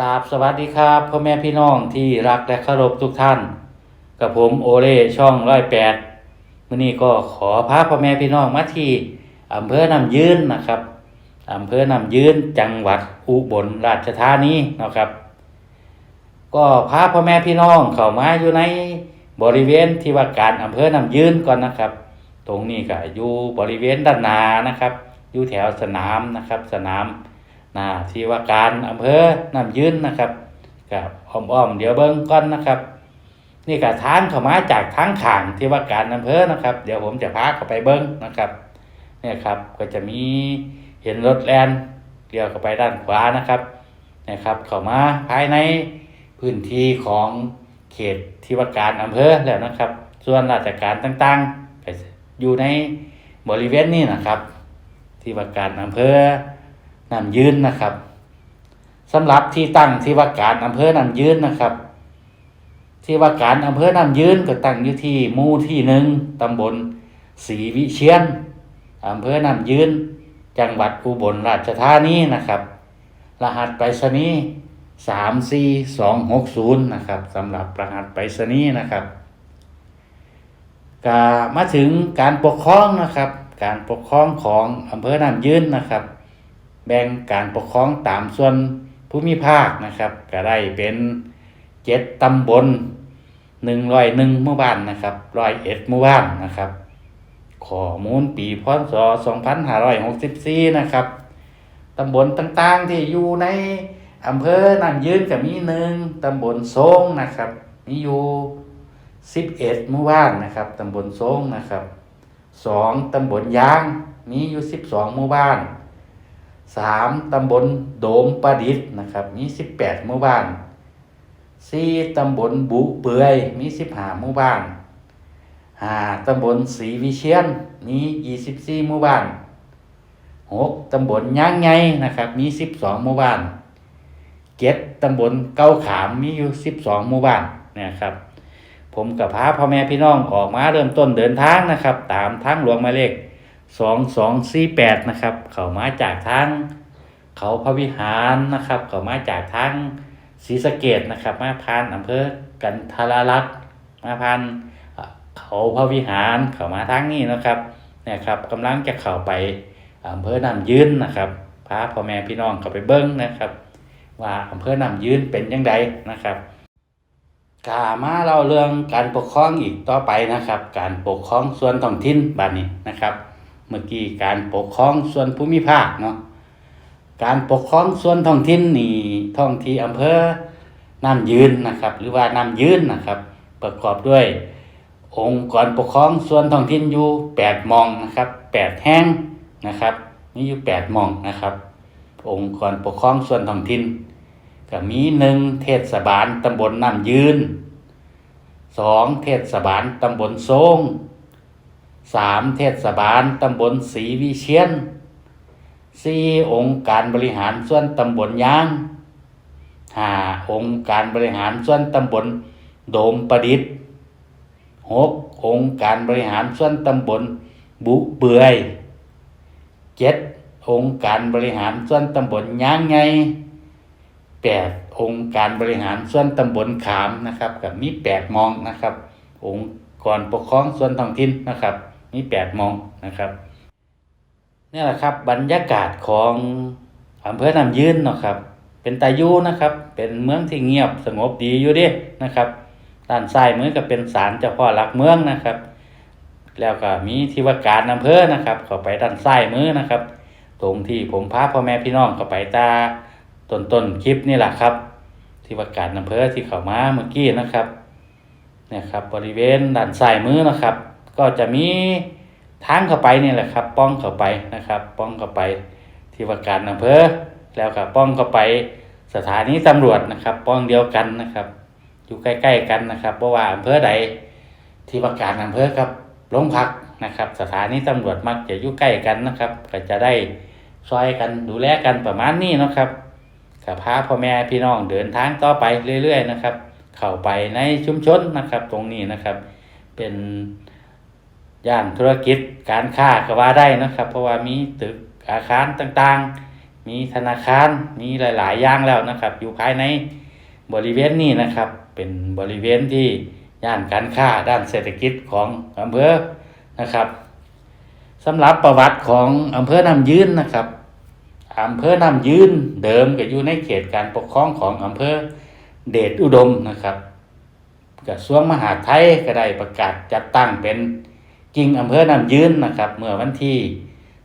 กราบสวัสดีครับพ่อแม่พี่น้องที่รักและเคารพทุกท่าน กับผมโอเล่ช่องร้อยแปดมื่อนี้ก็ขอพาพ่อแม่พี่น้องมาที่อำเภอนำยืนนะครับอำเภอนำยืนจังหวัดอุบลราชธานีนะครับ ก็พาพ่อแม่พี่น้องเข้ามาอยู่ในบริเวณที่ว่าการอำเภอนำยืนก่อนนะครับ ตรงนี้ก็อยู่บริเวณด้านหน้านะครับ อยู่แถวสนามนะครับ สนาม น้าที่ว่าการอำเภอนำยืนนะครับกับอ้อมๆเดี๋ยวเบิ้งก่อนนะครับ นี่ก็ทางเข้ามาจากทางข่างที่ว่าการอำเภอนะครับ เดี๋ยวผมจะพาเข้าไปเบิ้งนะครับเนี่ยครับก็จะมีเห็นรถแลนเลี้ยวเข้าไปด้านขวานะครับนะครับเข้ามาภายในพื้นที่ของเขตที่ว่าการอำเภอแล้วนะครับ ส่วนราชการต่างๆอยู่ในบริเวณนี้นะครับ ที่ว่าการอำเภอ น้ำยืนนะครับสำหรับที่ตั้งที่ว่าการอำเภอน้ำยืนนะครับ ที่ว่าการอำเภอน้ำยืนก็ตั้งอยู่ที่หมู่ที่หนึ่งตำบลศรีวิเชียนอำเภอน้ำยืน จังหวัดอุบลราชธานีนะครับ รหัสไปรษณีย์สามสี่สองหกศูนย์นะครับสำหรับรหัสไปรษณีย์นะครับก็มาถึงการปกครองนะครับ การปกครองของอำเภอน้ำยืนนะครับ แบ่งการปกครองตามส่วนภูมิภาคนะครับ ก็ได้เป็นเจ็ดตำบลหนึ่งร้อยหนึ่งหมู่บ้านนะครับร้อยเอ็ดหมู่บ้านนะครับข้อมูลปีพศ2564นะครับตำบลต่างๆที่อยู่ในอำเภอนั่นยืนกับมีหนึ่งตำบลโซงนะครับ มีอยู่11หมู่บ้านนะครับตำบลโซงนะครับสองตำบลยางมีอยู่12หมู่บ้าน สามตำบลโดมประดิษฐ์นะครับมี18หมู่บ้านสี่ตำบลบุเปื่อยมี15หมู่บ้านห้าตำบลศรีวิเชียนมียี่สิบสี่หมู่บ้านหกตำบลย่างไงนะครับ มีสิบสองหมู่บ้านเจ็ดตำบลเก้าขามมีอยู่สิบสองหมู่บ้านนี่ยครับ ผมกับพาพ่อแม่พี่น้องออกมาเริ่มต้นเดินทางนะครับ ตามทางหลวงหมายเลข สองสองสี่แปดนะครับ เขามาจากทางเขาพระวิหารนะครับ เขามาจากทางศรีสะเกดนะครับ มาพานอำเภอกันทาราลักษณ์มาพานเขาพระวิหารเขามาทางนี้นะครับเนี่ยครับกำลังจะเข้าไปอำเภอนำยืนนะครับพาพ่อแม่พี่น้องเข้าไปเบิ้งนะครับ ว่าอำเภอนำยืนเป็นยังไงนะครับกามาเล่าเรื่องการปกครองอีกต่อไปนะครับ การปกครองส่วนท้องถิ่นบัดนี้นะครับ เมื่อกี้การปกครองส่วนภูมิภาคเนาะการปกครองส่วนท้องถิ่นนี่ท้องที่อำเภอน้ำยืนนะครับ หรือว่าน้ำยืนนะครับ ประกอบด้วย องค์กรปกครองส่วนท้องถิ่นอยู่แปดมองนะครับแปดแห่งนะครับมีอยู่แปดมองนะครับ องค์กรปกครองส่วนท้องถิ่นก็มีหนึ่งเทศบาลตำบลน้ำยืนสองเทศบาลตำบลโซง สามเทศบาลตำบลศรีวิเชียนสี่องค์การบริหารส่วนตำบลยางห้าองค์การบริหารส่วนตำบลโดมประดิษฐ์หกองค์การบริหารส่วนตำบลบุเบือยเจ็ดองค์การบริหารส่วนตำบลย่างไงแปดองค์การบริหารส่วนตำบลขามนะครับกับมีแปดมองนะครับ องค์กรปกครองส่วนท้องถิ่นนะครับ มีแปดมงนะครับนี่แหละครับบรรยากาศของอำเภอนำยืนเนาะครับ เป็นตายูนะครับ เป็นเมืองที่เงียบสงบดีอยู่ดินะครับด้านซ้ายมือก็เป็นศาลเจ้าพ่อหลักเมืองนะครับ แล้วก็มีที่ว่าการอำเภอนะครับเข้าไปด้านซ้ายมือนะครับ ตรงที่ผมพาพ่อแม่พี่น้องเข้าไปตาต้นต้นๆคลิปนี่แหละครับ ที่ว่าการอำเภอที่เข้ามาเมื่อกี้นะครับเนี่ยครับบริเวณด้านซ้ายมือนะครับ ก็จะมีทางเข้าไปนี่แหละครับ ป้องเข้าไปนะครับ ป้องเข้าไปที่ว่าการอำเภอแล้วก็ป้องเข้าไปสถานีตำรวจนะครับ ป้องเดียวกันนะครับ อยู่ใกล้ๆกันนะครับเพราะว่าอำเภอใดที่ว่าการอำเภอครับโรงพักนะครับ สถานีตำรวจมักจะอยู่ใกล้กันนะครับ ก็จะได้ซอยกันดูแลกันประมาณนี้นะครับกับพาพ่อแม่พี่น้องเดินทางต่อไปเรื่อย ๆ นะครับ เข้าไปในชุมชนนะครับ ตรงนี้นะครับ เป็น ย่านธุรกิจการค้าก็ว่าได้นะครับ เพราะว่ามีตึกอาคารต่างๆ มีธนาคารมีหลาย ๆ อย่างแล้วนะครับ อยู่ภายในบริเวณนี้นะครับ เป็นบริเวณที่ย่านการค้าด้านเศรษฐกิจของอำเภอนะครับสำหรับประวัติของอำเภอนำยืนนะครับอำเภอนำยืนเดิมก็อยู่ในเขตการปกครองของอำเภอเดชอุดมนะครับกระทรวงมหาดไทยก็ได้ประกาศจัดตั้งเป็น กิ่งอำเภอน้ำยืนนะครับ เมื่อวันที่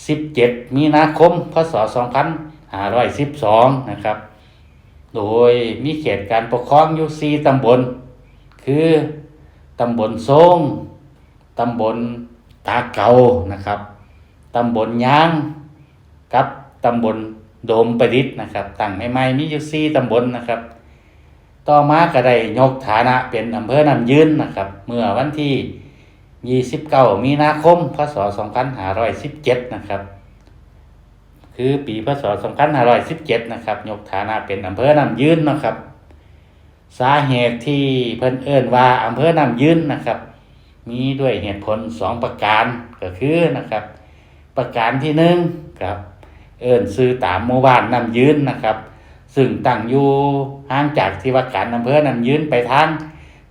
17 มีนาคม พศ 2512 นะครับ โดยมีเขตการปกครองอยู่ 4 ตำบล คือตำบลโซงตำบลตาเกานะครับ ตำบลยาง กับตำบลโดมประดิษฐ์นะครับ ตั้งใหม่ๆมีอยู่ 4 ตำบลนะครับต่อมาก็ได้ยกฐานะเป็นอำเภอน้ำยืนนะครับ เมื่อวันที่ 29 มีนาคม พศ 2517 นะครับ คือปีพศ 2517 นะครับ ยกฐานะเป็นอำเภอนำยืนนะครับ สาเหตุที่เพิ่นเอิ้นว่าอำเภอนำยืนนะครับ มีด้วยเหตุผล 2 ประการก็คือนะครับ ประการที่หนึ่งครับ เอิ้นซื้อตามหมู่บ้านนำยืนนะครับ ซึ่งตั้งอยู่ห่างจากที่ว่าการอำเภอนำยืนไปทาง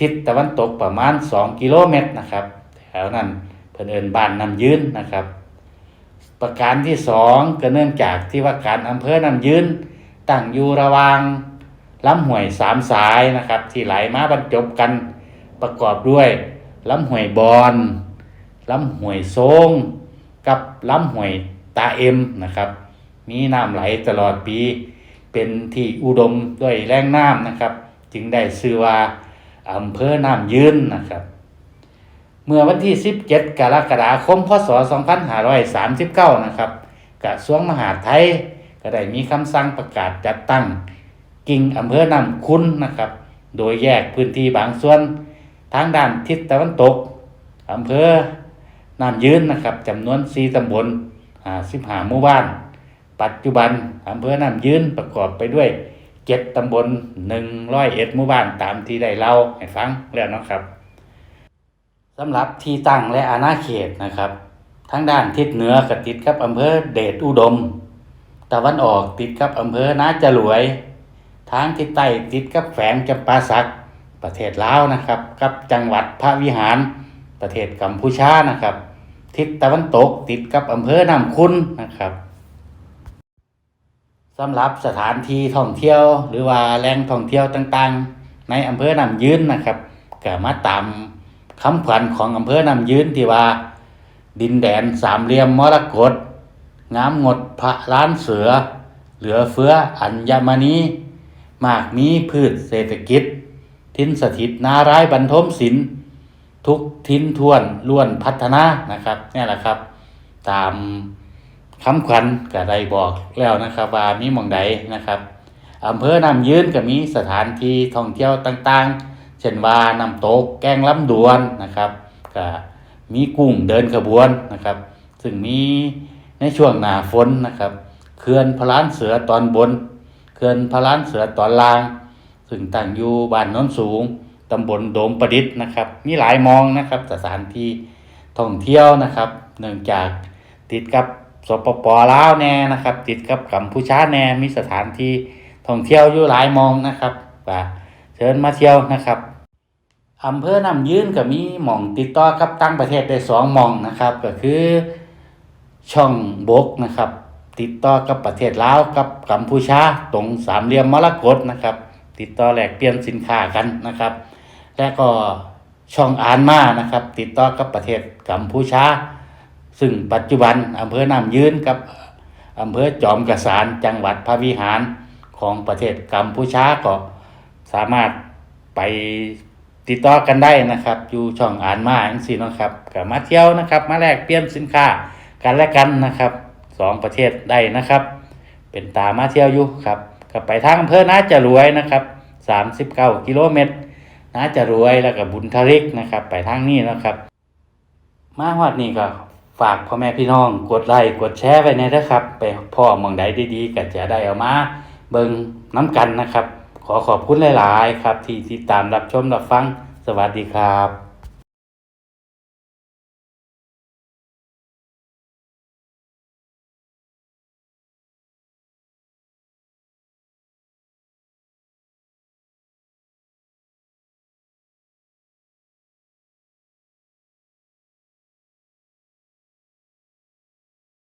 ทิศตะวันตกประมาณ 2 กิโลเมตรนะครับ แถวนั้นเพิ่นเอินบ้านน้ำยืนนะครับ ประการที่สองก็เนื่องจากที่ว่าการอำเภอน้ำยืนตั้งอยู่ระวางลำห้วยสามสายนะครับ ที่ไหลมาบรรจบกันประกอบด้วยลำห้วยบอนลำห้วยโซงกับลำห้วยตาเอ็มนะครับ มีน้ำไหลตลอดปี เป็นที่อุดมด้วยแร่งน้ำนะครับ จึงได้ชื่อว่าอำเภอน้ำยืนนะครับ เมื่อวันที่ 17 กรกฎาคม พศ 2539 นะครับกระทรวงมหาดไทย ก็ได้มีคำสั่งประกาศจัดตั้ง กิ่งอำเภอนำคุณนะครับ โดยแยกพื้นที่บางส่วน ทางด้านทิศตะวันตกอำเภอนำยืนนะครับจำนวน 4 ตำบล15หมู่บ้าน ปัจจุบันอำเภอนำยืนประกอบไปด้วย 7 ตำบล 101หมู่บ้านตามที่ได้เล่าให้ฟังแล้วนะครับ สำหรับที่ตั้งและอาณาเขตนะครับทางด้านทิศเหนือก็ติดกับอำเภอเดชอุดม ตะวันออกติดกับอำเภอนาจรวย ทางทิศใต้ติดกับแฝงจำปาสักประเทศลาวนะครับ กับจังหวัดพระวิหาร ประเทศกัมพูชานะครับ ทิศตะวันตกติดกับอำเภอน้ำคุณนะครับสำหรับสถานที่ท่องเที่ยว หรือว่าแหล่งท่องเที่ยวต่างๆ ในอำเภอน้ำยืนนะครับก็มาตาม คำขวัญของอำเภอนำยืนที่ว่า ดินแดนสามเหลี่ยมมรกตงามงดพระล้านเสือ เหลือเฟืออัญมณีมากมีพืชเศรษฐกิจ ทิ้นสถิตนาร้ายบรรทมศิลป์ทุกทิ้นทวนล้วนพัฒนานะครับนี่แหละครับ ตามคำขวัญก็ได้บอกแล้วนะครับว่ามีมองใดนะครับอำเภอนำยืนก็มีสถานที่ท่องเที่ยวต่างๆ เช่นว่าน้ำตกแกงล้ำดวนนะครับก็มีกุ้งเดินขบวนนะครับ ซึ่งมีในช่วงหน้าฝนนะครับเขื่อนพล้านเสือตอนบนเขื่อนพล้านเสือตอนล่าง ซึ่งตั้งอยู่บ้านน้นสูงตำบลโดมประดิษฐ์นะครับ มีหลายมองนะครับสถานที่ท่องเที่ยวนะครับ เนื่องจากติดกับสปปลาวแน่นะครับ ติดกับกัมพูชาแน่มีสถานที่ท่องเที่ยวอยู่หลายมองนะครับก็ เชิญมาเที่ยวนะครับอำเภอนำยืนก็มีหม่องติดต่อกับต่างประเทศได้สองหม่องนะครับ ก็คือช่องบกนะครับ ติดต่อกับประเทศลาวกับกัมพูชาตรงสามเหลี่ยมมรกตนะครับ ติดต่อแลกเปลี่ยนสินค้ากันนะครับ และก็ช่องอานมานะครับ ติดต่อกับประเทศกัมพูชา ซึ่งปัจจุบันอำเภอนำยืนกับอำเภอจอมกระสานจังหวัดพระวิหารของประเทศกัมพูชาก็ สามารถไปติดต่อกันได้นะครับ อยู่ช่องอ่านมาอังสีนะครับก็มาเที่ยวนะครับ มาแลกเปลี่ยนสินค้ากันและกันนะครับสองประเทศได้นะครับ เป็นตามาเที่ยวอยู่ครับก็ไปทางอำเภอนาจะรวยนะครับสามสิบเก้ากิโลเมตรนาจะรวยแล้วก็บุญทริกนะครับ ไปทางนี้นะครับ มาฮอดนี่ก็ฝากพ่อแม่พี่น้องกดไลค์กดแชร์ไว้ในเด้อครับ ไปพ่อหมองใดดีๆก็จะได้เอามาเบิ่งน้ำกันนะครับ ขอขอบคุณหลาย ๆ ครับ ที่ติดตามรับชมรับฟัง สวัสดีครับ